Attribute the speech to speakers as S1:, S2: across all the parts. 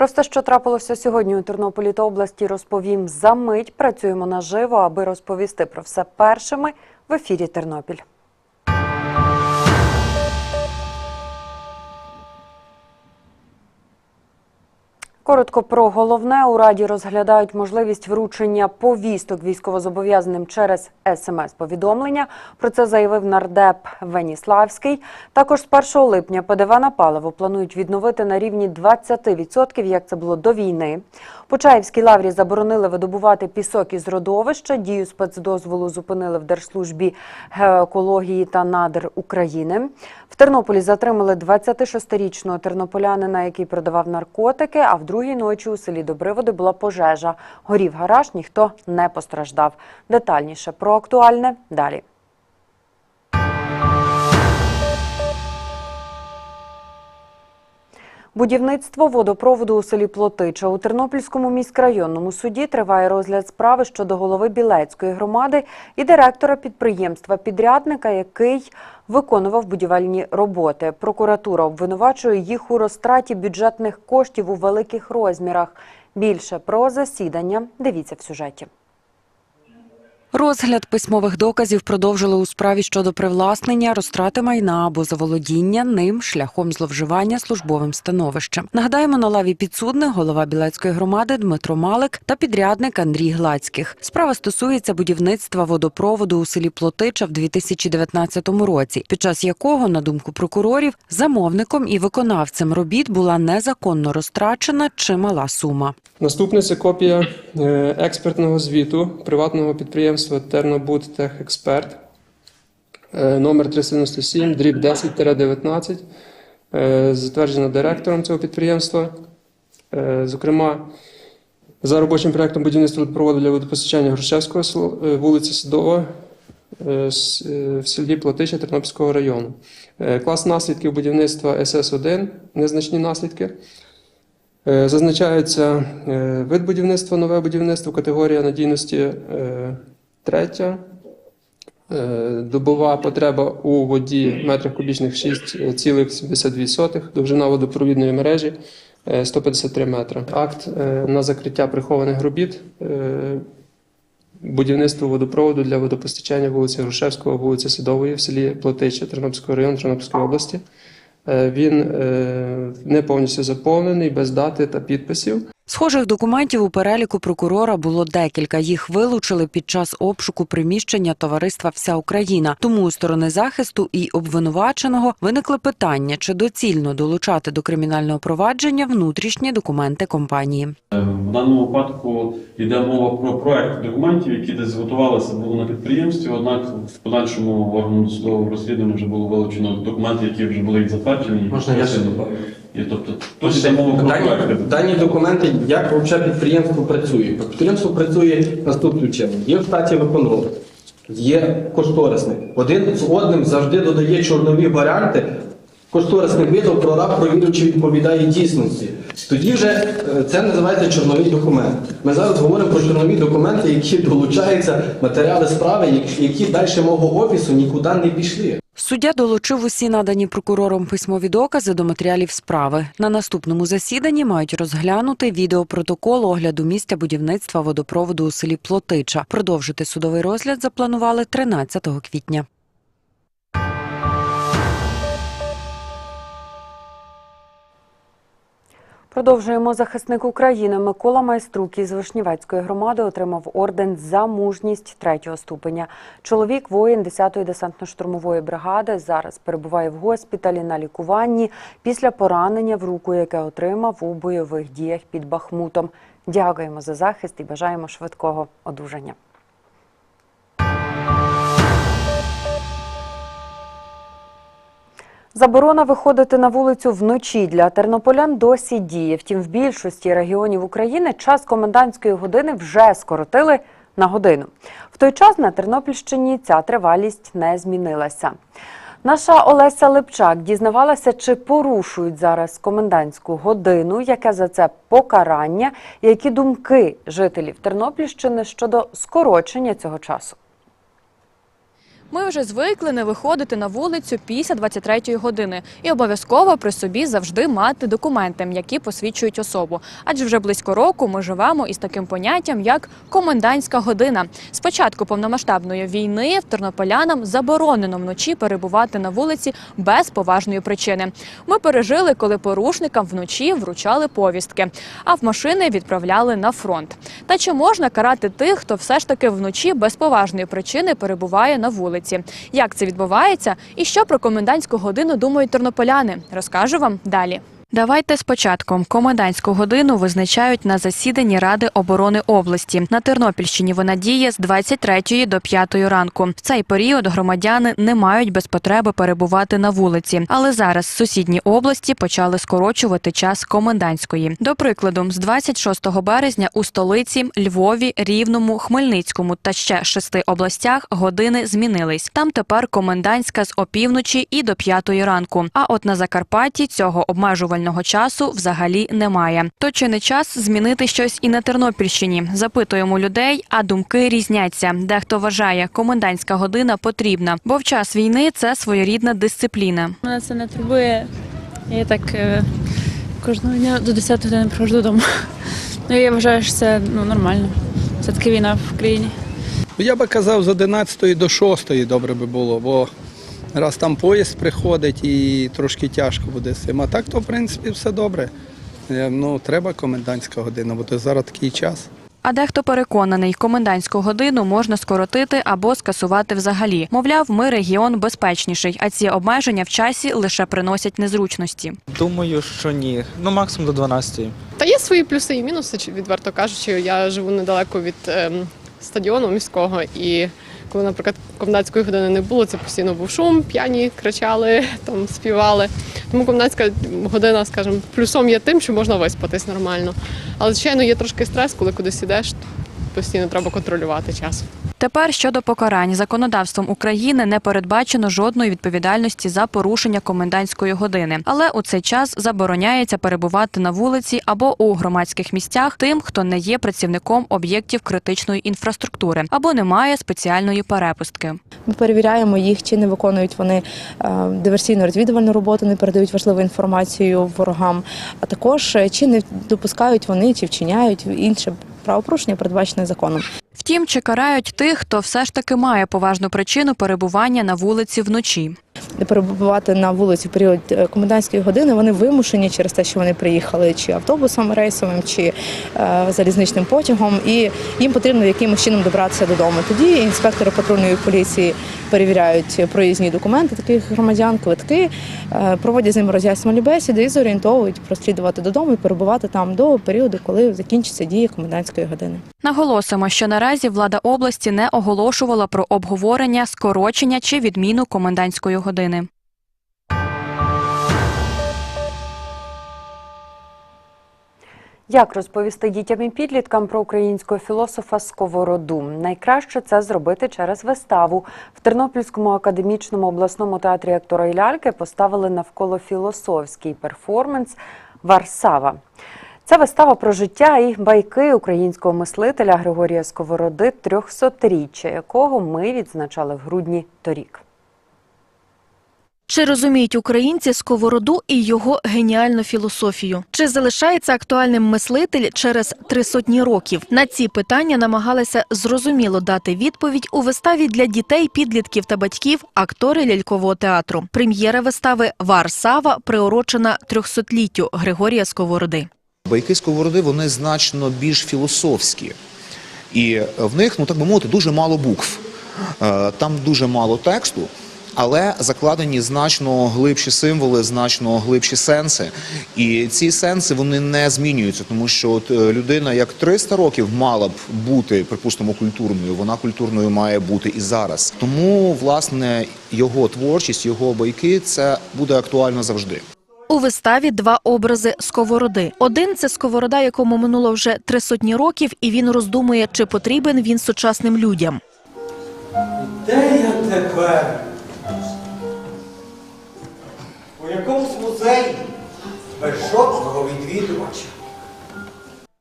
S1: Про все, що трапилося сьогодні у Тернополі та області, розповім за мить. Працюємо наживо, аби розповісти про все першими в ефірі Тернопіль. Коротко про головне у раді розглядають можливість вручення повісток військовозобов'язаним через смс-повідомлення. Про це заявив нардеп Веніславський. Також з 1 липня ПДВ на паливо планують відновити на рівні 20%, як це було до війни. Почаївській лаврі заборонили видобувати пісок із родовища. Дію спецдозволу зупинили в Держслужбі геоекології та надр України. В Тернополі затримали 26-річного тернополянина, який продавав наркотики. А в другій ночі у селі Добриводи була пожежа. Горів гараж, ніхто не постраждав. Детальніше про актуальне далі. Будівництво водопроводу у селі Плотича у Тернопільському міськрайонному суді триває розгляд справи щодо голови Білецької громади і директора підприємства-підрядника, який виконував будівельні роботи. Прокуратура обвинувачує їх у розтраті бюджетних коштів у великих розмірах. Більше про засідання дивіться в сюжеті. Розгляд письмових доказів продовжили у справі щодо привласнення, розтрати майна або заволодіння ним шляхом зловживання службовим становищем. Нагадаємо, на лаві підсудних голова Білецької громади Дмитро Малик та підрядник Андрій Глацьких. Справа стосується будівництва водопроводу у селі Плотича в 2019 році, під час якого, на думку прокурорів, замовником і виконавцем робіт була незаконно розтрачена чимала сума.
S2: Наступне це копія е, експертного звіту приватного підприємства Тернобуд Техексперт е, номер 397, дріб 10-19, е, затверджена директором цього підприємства. Е, Зокрема, за робочим проектом будівництва водопроводу для водопостачання Грушевського вулиця Садова в селі Плотича Тернопільського району. Клас наслідків будівництва СС1, незначні наслідки. Зазначається вид будівництва, нове будівництво, категорія надійності е, третя. Е, Добова потреба у воді метрах кубічних 6,72, довжина водопровідної мережі е, 153 метри. Акт е, на закриття прихованих робіт. е, Будівництво водопроводу для водопостачання вулиці Грушевського, вулиці Садової в селі Плотича Тернопільського району Тернопільської області. Е, Він е, не повністю заповнений, без дати та підписів.
S1: Схожих документів у переліку прокурора було декілька. Їх вилучили під час обшуку приміщення товариства Вся Україна. Тому у сторони захисту і обвинуваченого виникли питання, чи доцільно долучати до кримінального провадження внутрішні документи компанії.
S3: В даному випадку йде мова про проект документів, які десь зготувалися було на підприємстві. Однак в подальшому органом досудового розслідування вже було вилучено документи, які вже були затверджені.
S4: Можна я ще добавлю?
S3: І тобто тут йде
S4: Дані, дані документи, як взагалі підприємство працює? Підприємство працює наступним чином. Є в штаті виконроб, є кошторисник. Один з одним завжди додає чорнові варіанти. Кошторисник видав, прораб провірив, чи відповідає дійсності. Тоді вже е, це називається чорновий документ. Ми зараз говоримо про чорнові документи, які долучаються матеріали справи, які далі мого офісу нікуди не пішли.
S1: Суддя долучив усі надані прокурором письмові докази до матеріалів справи. На наступному засіданні мають розглянути відеопротокол огляду місця будівництва водопроводу у селі Плотича. Продовжити судовий розгляд запланували 13 квітня. Продовжуємо захисник України Микола Майструк із Вишнівецької громади отримав орден за мужність третього ступеня. Чоловік, воїн 10-ї десантно-штурмової бригади, зараз перебуває в госпіталі на лікуванні після поранення в руку, яке отримав у бойових діях під Бахмутом. Дякуємо за захист і бажаємо швидкого одужання. Заборона виходити на вулицю вночі для тернополян досі діє. Втім, в більшості регіонів України час комендантської години вже скоротили на годину. В той час на Тернопільщині ця тривалість не змінилася. Наша Олеся Липчак дізнавалася, чи порушують зараз комендантську годину, яке за це покарання, які думки жителів Тернопільщини щодо скорочення цього часу.
S5: Ми вже звикли не виходити на вулицю після 23-ї години і обов'язково при собі завжди мати документи, які посвідчують особу. Адже вже близько року ми живемо із таким поняттям як комендантська година. З початку повномасштабної війни в тернополянам заборонено вночі перебувати на вулиці без поважної причини. Ми пережили, коли порушникам вночі вручали повістки, а в машини відправляли на фронт. Та чи можна карати тих, хто все ж таки вночі без поважної причини перебуває на вулиці? Як це відбувається і що про комендантську годину думають тернополяни? Розкажу вам далі. Давайте спочатку. Комендантську годину визначають на засіданні Ради оборони області. На Тернопільщині вона діє з 23 до 5 ранку. В цей період громадяни не мають без потреби перебувати на вулиці. Але зараз сусідні області почали скорочувати час комендантської. До прикладу, з 26 березня у столиці, Львові, Рівному, Хмельницькому та ще шести областях години змінились. Там тепер комендантська з опівночі і до 5 ранку. А от на Закарпатті цього обмежувального часу взагалі немає. То чи не час змінити щось і на Тернопільщині? Запитуємо людей, а думки різняться. Дехто вважає, комендантська година потрібна, бо в час війни це своєрідна дисципліна.
S6: Мене це не турбує. Я так е, кожного дня до 10 години приходжу додому. Ну я вважаю, що це ну, нормально. Це таки війна в країні.
S7: Я би казав, з 11 до 6 добре би було, бо раз там поїзд приходить і трошки тяжко буде з цим. А так, то в принципі все добре. Е, Ну, треба комендантська година, бо то зараз такий час.
S5: А дехто переконаний, комендантську годину можна скоротити або скасувати взагалі. Мовляв, ми регіон безпечніший, а ці обмеження в часі лише приносять незручності.
S8: Думаю, що ні. Ну, максимум до 12.
S9: Та є свої плюси і мінуси, чи- відверто кажучи. Я живу недалеко від ем, стадіону міського, і коли, наприклад, комендантської години не було, це постійно був шум, п'яні кричали, там співали. Тому комендантська година, скажімо, плюсом є тим, що можна виспатись нормально. Але звичайно є трошки стрес, коли кудись ідеш, постійно треба контролювати час.
S5: Тепер щодо покарань законодавством України не передбачено жодної відповідальності за порушення комендантської години, але у цей час забороняється перебувати на вулиці або у громадських місцях тим, хто не є працівником об'єктів критичної інфраструктури або не має спеціальної перепустки.
S10: Ми перевіряємо їх, чи не виконують вони е, диверсійно-розвідувальну роботу, не передають важливу інформацію ворогам, а також е, чи не допускають вони, чи вчиняють інше правопорушення, передбачене законом.
S5: Втім, чи карають тих, хто все ж таки має поважну причину перебування на вулиці вночі.
S10: Перебувати на вулиці в період е, комендантської години вони вимушені через те, що вони приїхали чи автобусом рейсовим, чи е, залізничним потягом, і їм потрібно якимось чином добратися додому. Тоді інспектори патрульної поліції перевіряють проїзні документи таких громадян, квитки, е, проводять з ними роз'яснювальні бесіди і зорієнтовують прослідувати додому і перебувати там до періоду, коли закінчиться дія комендантської години.
S5: Наголосимо, що наразі влада області не оголошувала про обговорення, скорочення чи відміну комендантської години.
S1: Як розповісти дітям і підліткам про українського філософа Сковороду? Найкраще це зробити через виставу. В Тернопільському академічному обласному театрі актора і ляльки поставили навколо філософський перформанс Варсава. Це вистава про життя і байки українського мислителя Григорія Сковороди, трьохсотріччя якого ми відзначали в грудні торік.
S11: Чи розуміють українці сковороду і його геніальну філософію? Чи залишається актуальним мислитель через три сотні років? На ці питання намагалися зрозуміло дати відповідь у виставі для дітей, підлітків та батьків актори лялькового театру. Прем'єра вистави Варсава приурочена трьохсотліттю Григорія Сковороди.
S12: Байки сковороди вони значно більш філософські, і в них, ну так би мовити, дуже мало букв. Е, Там дуже мало тексту, але закладені значно глибші символи, значно глибші сенси. І ці сенси вони не змінюються, тому що от е, людина як 300 років мала б бути, припустимо, культурною, вона культурною має бути і зараз. Тому, власне, його творчість, його байки це буде актуально завжди.
S11: У виставі два образи сковороди. Один це сковорода, якому минуло вже три сотні років, і він роздумує, чи потрібен він сучасним людям.
S13: Де я тепер? У якомусь музеї без жодного відвідувача.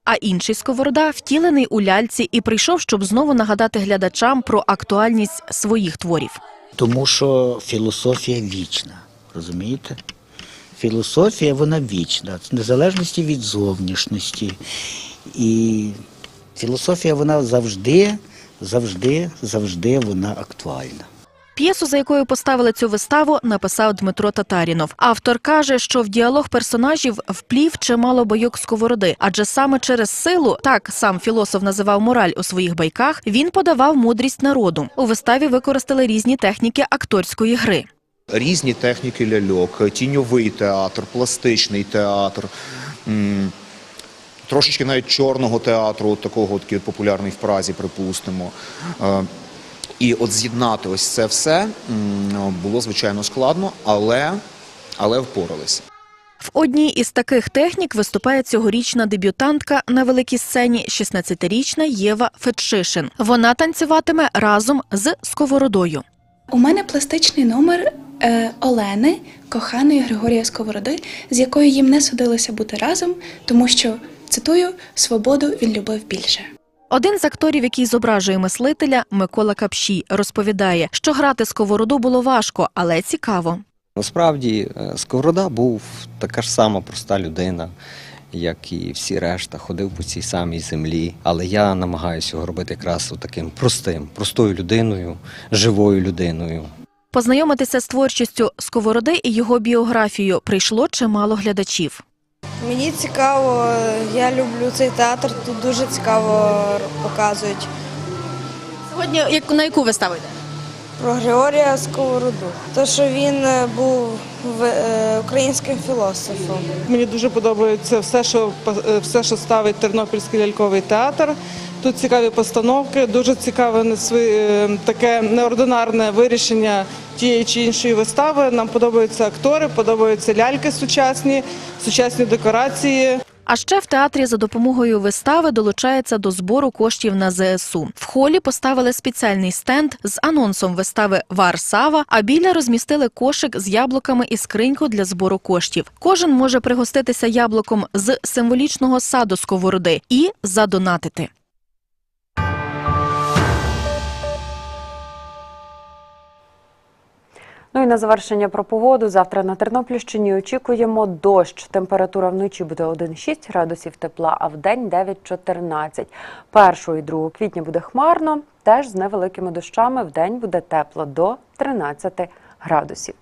S11: А інший сковорода втілений у ляльці і прийшов, щоб знову нагадати глядачам про актуальність своїх творів.
S14: Тому що філософія вічна, розумієте? Філософія вона вічна, в незалежності від зовнішності. І філософія вона завжди, завжди, завжди вона актуальна.
S11: П'єсу, за якою поставили цю виставу, написав Дмитро Татарінов. Автор каже, що в діалог персонажів вплів чимало бойок сковороди, адже саме через силу, так сам філософ називав мораль у своїх байках, він подавав мудрість народу. У виставі використали різні техніки акторської гри.
S12: Різні техніки ляльок, тіньовий театр, пластичний театр. Трошечки навіть чорного театру, такого такий популярний в Празі, припустимо. І от з'єднати ось це все було звичайно складно, але, але впоралися.
S11: В одній із таких технік виступає цьогорічна дебютантка на великій сцені 16-річна Єва Фетшишин. Вона танцюватиме разом з сковородою.
S15: У мене пластичний номер е, Олени, коханої Григорія Сковороди, з якою їм не судилося бути разом, тому що, цитую, свободу він любив більше.
S11: Один з акторів, який зображує мислителя, Микола Капшій, розповідає, що грати сковороду було важко, але цікаво.
S16: Насправді е, Сковорода був така ж сама проста людина, як і всі решта, ходив по цій самій землі. Але я намагаюся його робити якраз таким простим, простою людиною, живою людиною.
S11: Познайомитися з творчістю сковороди і його біографією прийшло чимало глядачів.
S17: Мені цікаво, я люблю цей театр, тут дуже цікаво показують.
S5: Сьогодні як на яку виставу йде?
S17: Про Григорія Сковороду. То, що він е, був е, українським філософом.
S18: Мені дуже подобається все, що е, все, що ставить Тернопільський ляльковий театр. Тут цікаві постановки, дуже цікаве е, таке неординарне вирішення тієї чи іншої вистави. Нам подобаються актори, подобаються ляльки сучасні, сучасні декорації.
S11: А ще в театрі за допомогою вистави долучається до збору коштів на ЗСУ. В холі поставили спеціальний стенд з анонсом вистави Варсава, а біля розмістили кошик з яблуками і скриньку для збору коштів. Кожен може пригоститися яблуком з символічного саду сковороди і задонатити.
S1: Ну і на завершення про погоду. Завтра на Тернопільщині очікуємо дощ. Температура вночі буде 1,6 градусів тепла, а в день 9,14. 1 і 2 квітня буде хмарно, теж з невеликими дощами. В день буде тепло до 13 градусів.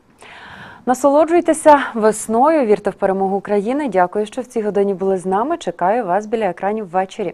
S1: Насолоджуйтеся весною, вірте в перемогу України. Дякую, що в цій годині були з нами. Чекаю вас біля екранів ввечері.